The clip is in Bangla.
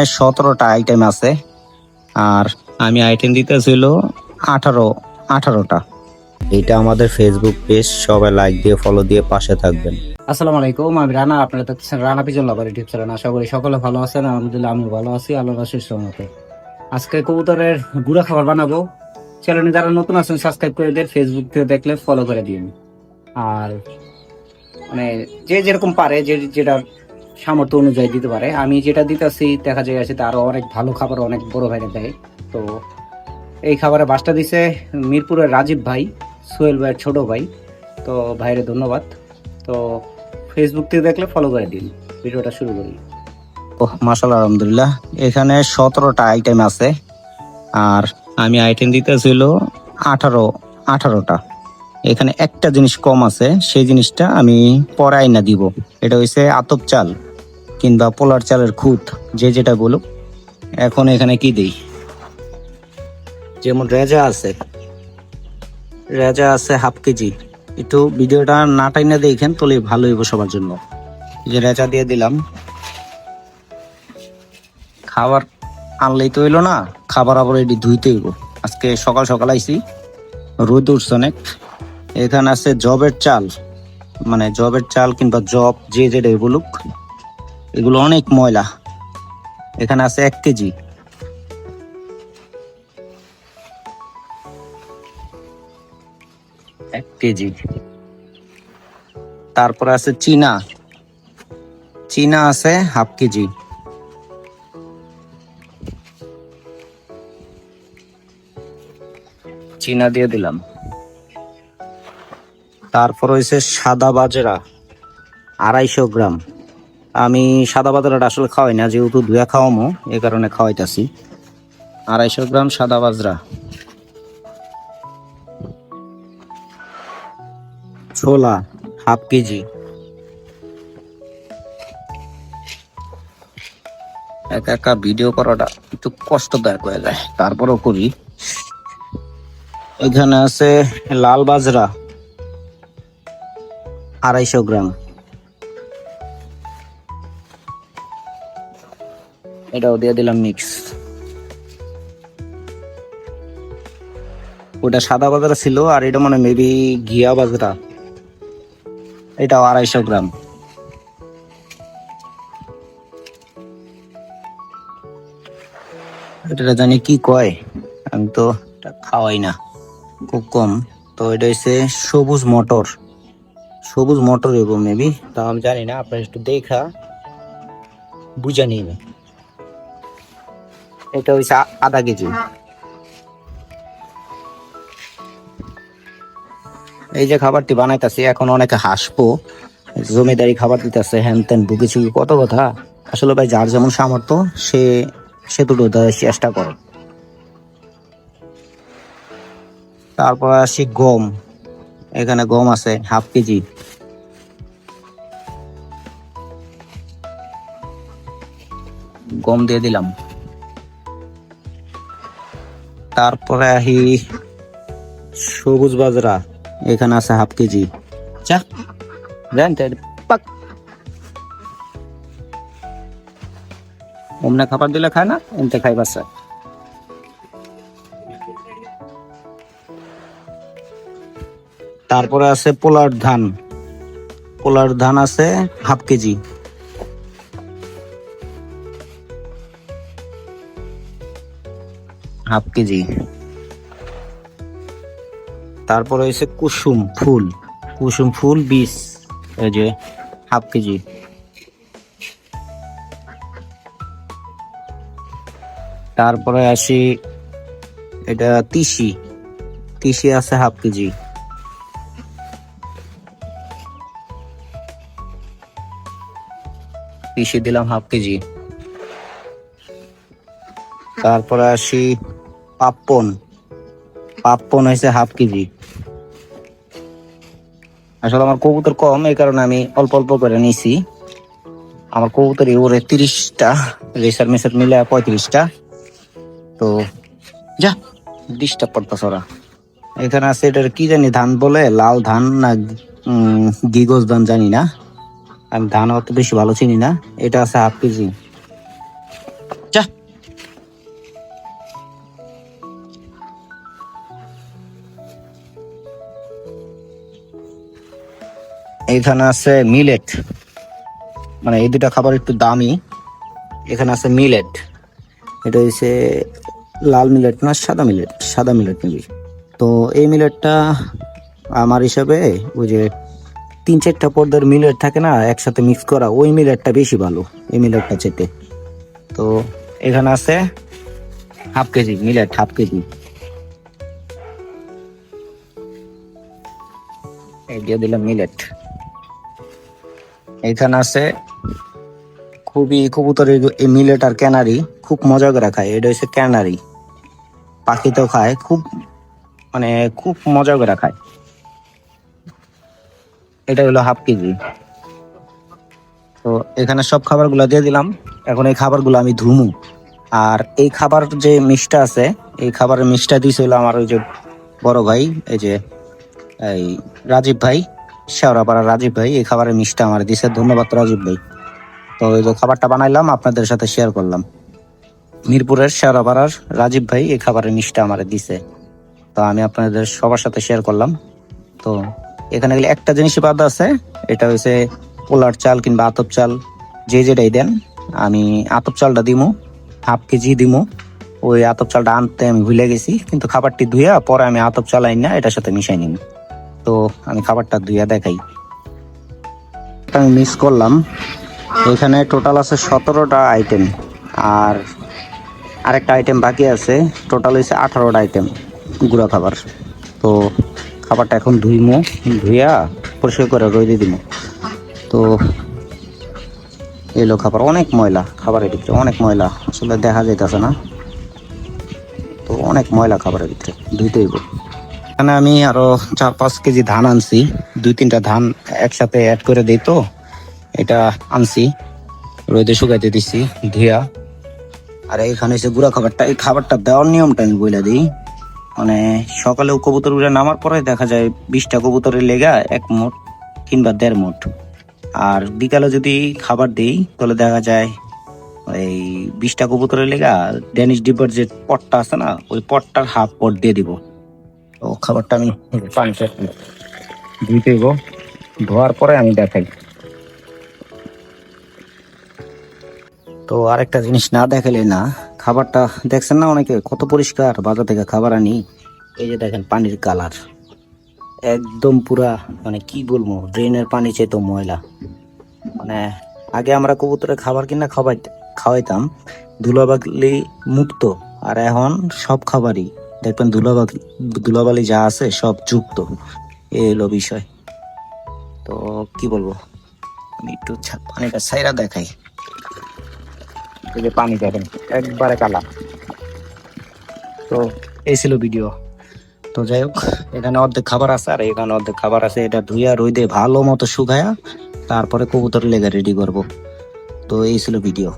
সতেরোটা আইটেম আছে। আর আমি আইটেম দিতেছিল আঠারো আঠারোটা। এটা আমাদের ফেসবুক পেজ সবাই লাইক দিয়ে ফলো দিয়ে পাশে থাকবেন। আসসালামু আলাইকুম আমি রানা আপনারা দেখছেন Rana pigeon lover YouTube channel. আশা করি সকলে ভালো আছেন আলহামদুলিল্লাহ আমি ভালো আছি আল্লাহ রাশের সহমতে আজকে কবুতরের গুঁড়া খাবার বানাবো। চ্যানেলে যারা নতুন আছেন সাবস্ক্রাইব করে দেন ফেসবুক থেকে দেখলে ফলো করে দিন। আর মানে যে যেরকম পারে যে যেটা সামর্থ্য অনুযায়ী দিতে পারে। আমি যেটা দিতেছি, দেখা যায় আছে আরও অনেক ভালো খাবার অনেক বড় ভাইরা দেয়। তো এই খাবারে বাসটা দিছে মিরপুরের রাজীব ভাই, সোহেল ভাইয়ের ছোট ভাই। তো ভাইরে ধন্যবাদ। তো ফেসবুক থেকে দেখলে ফলো করে দিন। ভিডিওটা শুরু করি। ও মাসাল্লাহ আলহামদুলিল্লাহ। এখানে সতেরোটা আইটেম আছে। আর আমি আইটেম দিতেছিল আঠারো, আঠারোটা। এখানে একটা জিনিস কম আছে, সেই জিনিসটা আমি পরে আইনা দিব। এটা হইছে আতপ চাল। কিংবা পোলার চালের খুঁত, যে যেটা বলুক এখন এখানে কি দিই? যেমন রেজা আছে। রেজা আছে হাফ কেজি। একটু ভিডিওটা না টাইনা দেখেন, তাহলে ভালো হইব সবার জন্য। যে রেজা দিয়ে দিলাম। খাবার আনলেই তো হইল না, খাবার আবার এটি ধুইতে হইব। আজকে সকাল সকাল আইছি, রোদ উঠছে অনেক। এখানে আছে জবের চাল মানে জবের চাল কিংবা জব, যে যেটাই বলুক। এগুলো অনেক ময়লা। এখানে আছে এক কেজি। এক কেজি। তারপরে আছে চীনা। চীনা আছে হাফ কেজি। চীনা দিয়ে দিলাম। তারপর হয়েছে সাদা বাজরা, আড়াইশো গ্রাম। আমি সাদা বাজরাটা আসলে খাওয়াই না, যেহেতু ধুয়া খাওয়ামো এই কারণে খাওয়াইতাছি। আড়াইশো গ্রাম সাদা বাজরা। ছোলা, হাফ কেজি। একা একা ভিডিও করাটা একটু কষ্টদায়ক হয়ে যায়। তারপরও করি। এখানে আছে লাল বাজরা, আড়াইশো গ্রাম। এটাও দিয়ে দিলাম মিক্স ওটা সাদা বাজরা ছিল, আর এটা মানে মেবি ঘিয়া বাজরা। এটাও আড়াইশো গ্রাম। এটা জানি কি কয়, আমি তো খাওয়াই না, খুব কম। তো এটা হচ্ছে সবুজ মটর। সবুজ মটর এবং মেবি তা আমি জানি না, আপনার একটু দেখা, বুঝা নিন এটা হচ্ছে আধা কেজি। এই যে খাবারটি বানাইতেছি, এখন অনেকে হাসবো, জমিদারি খাবার দিতেছে হ্যান ত্যান বুকে চুকি কত কথা। আসলে ভাই, যার যেমন সামর্থ্য, সে সে দুটো দেওয়ার চেষ্টা করে। তারপর আসি গম। এখানে গম আছে, হাফ কেজি। গম দিয়ে দিলাম। তারপরে আহি সবুজ বাজরা এখানে আছে হাফ কেজি। চা দেন পাক। অমনে খাবার দিলে খায় না এমতে খাইবার স্যার তারপরে আছে পোলার ধান। পোলার ধান আছে হাফ কেজি। Half KG. তারপরে হয়েছে কুসুম ফুল। কুসুম ফুল বীজ এই যে হাফ কেজি। তারপরে আসি, এটা তিসি। তিসি আছে হাফ কেজি। তিসি দিলাম হাফ কেজি। তারপরে আসি পাপ্পন। পাপ্পন হয়েছে হাফ কেজি। আসলে আমার কবুতর কম, এই কারণে আমি অল্প অল্প করে নিছি। আমার কবুতর ওরে তিরিশটা, রেসার মেসার মিলে পঁয়ত্রিশটা। তো যা, ডিস্টার্ব করতেছে ওরা। এখানে আছে এটার কি জানি ধান বলে, লাল ধান না গিগজ ধান জানি না। আমি ধান অত বেশি ভালো চিনি না। এটা আছে হাফ কেজি। এইখানে আছে মিলেট মানে এই দুটা খাবার একটু দামি। এখানে আছে মিলেট এটা হচ্ছে লাল মিলেট না সাদা মিলেট সাদা মিলেট নিবি তো এই মিলেটটা আমার হিসাবে ওই যে তিন চারটা পর্দার মিলেট থাকে না, একসাথে মিক্স করা, ওই মিলেটটা বেশি ভালো, এই মিলেটটা চেতে তো এখানে আছে half KG millet half KG. দিয়ে দিলাম মিলেট এখানে আছে খুবই কবুতরের এই মিলেট আর ক্যানারি খুব মজা করে খায়। এটা হচ্ছে ক্যানারি পাখি তো খায়, খুব মানে খুব মজা করে খায়। এটা হলো হাফ কেজি। তো এখানে সব খাবারগুলো দিয়ে দিলাম। এখন এই খাবারগুলো আমি ধুমু। আর এই খাবার যে মিষ্টা আছে, এই খাবারের মিষ্টা দিয়েছিল আমার ওই যে বড় ভাই, এই যে, এই রাজীব ভাই। শেওড়াপাড়া রাজীব ভাই, এই খাবারের মিষ্টা আমার দিছে। ধন্যবাদ রাজীব ভাই। তো এই যে খাবারটা বানাইলাম, আপনাদের সাথে শেয়ার করলাম। মিরপুরের শেওড়াপাড়ার রাজীব ভাই এই খাবারের মিষ্টা আমার দিছে। তো আমি আপনাদের সবার সাথে শেয়ার করলাম। তো এখানে গেলে একটা জিনিসই বাদ আছে, এটা হচ্ছে পোলার চাল কিংবা আতপ চাল। যে যেটাই দেন, আমি আতপ চালটা দিমু, হাফ কেজি দিমু। ওই আতপ চালটা আনতে আমি ভুলে গেছি, কিন্তু খাবারটি ধুয়ে পরে আমি আতপ চাল আইন না এটার সাথে মিশাই নিন তো আমি খাবারটা ধুইয়া দেখাই। আমি মিস করলাম। এখানে টোটাল আছে সতেরোটা আইটেম আর আরেকটা আইটেম বাকি আছে। টোটাল হয়েছে আঠারোটা আইটেম গুঁড়া খাবার। তো খাবারটা এখন ধুইমো, ধুইয়া পরিষ্কার করে রোদে দিব তো এলো খাবার, অনেক ময়লা, খাবারের ভিতরে অনেক ময়লা। আসলে দেখা যাইতেছে না। তো অনেক ময়লা খাবারের ভিতরে ধুইতে হইব। এখানে আমি আরও চার পাঁচ কেজি ধান আনছি। দুই তিনটা ধান একসাথে অ্যাড করে দিই তো। এটা আনছি। রোদে শুকাইতে দিচ্ছি ধুইয়া আর এখানে হচ্ছে গুঁড়া খাবারটা। এই খাবারটা দেওয়ার নিয়মটা আমি বলে দিই। মানে সকালেও কবুতর উড়ে নামার পরে দেখা যায় বিশটা কবুতরের লেগা এক মোট কিংবা দেড় মোট। আর বিকালে যদি খাবার দিই, তাহলে দেখা যায় এই বিশটা কবুতরের লেগা ড্যানিশ ডিব্বার যে পটটা আছে না, ওই পটটার হাফ পট দিয়ে দিব। তো খাবারটা আমি পানিতে। ধুইতে দিব ধোয়ার পরে আমি দেখাই। তো আরেকটা জিনিস না দেখালে না খাবারটা দেখছেন না অনেকে? কত পরিষ্কার বাজার থেকে খাবার আনি। এই যে দেখেন পানির কালার। একদম পুরা মানে কি বলব ড্রেনের পানি চেয়ে ময়লা। মানে আগে আমরা কবুতরে খাবার কিনা খাওয়াই খাওয়াইতাম। ধুলাবালি মুক্ত আর এখন সব খাবারই। দেখবেন ধুলাবালি ধুলাবালি যা আছে সব যুক্ত। এই হলো বিষয়। তো কি বলব? আমি একটু পানিটা সাইরা দেখাই। পানি দেখেন একবারে কালা। তো এই ছিল ভিডিও। তো যাই হোক, এখানে অর্ধেক খাবার আছে, আর এখানে অর্ধেক খাবার আছে। এটা ধুইয়া রইদে ভালো মতো শুকায়া, তারপরে কবুতর লেগে রেডি করব। তো এই ছিল ভিডিও।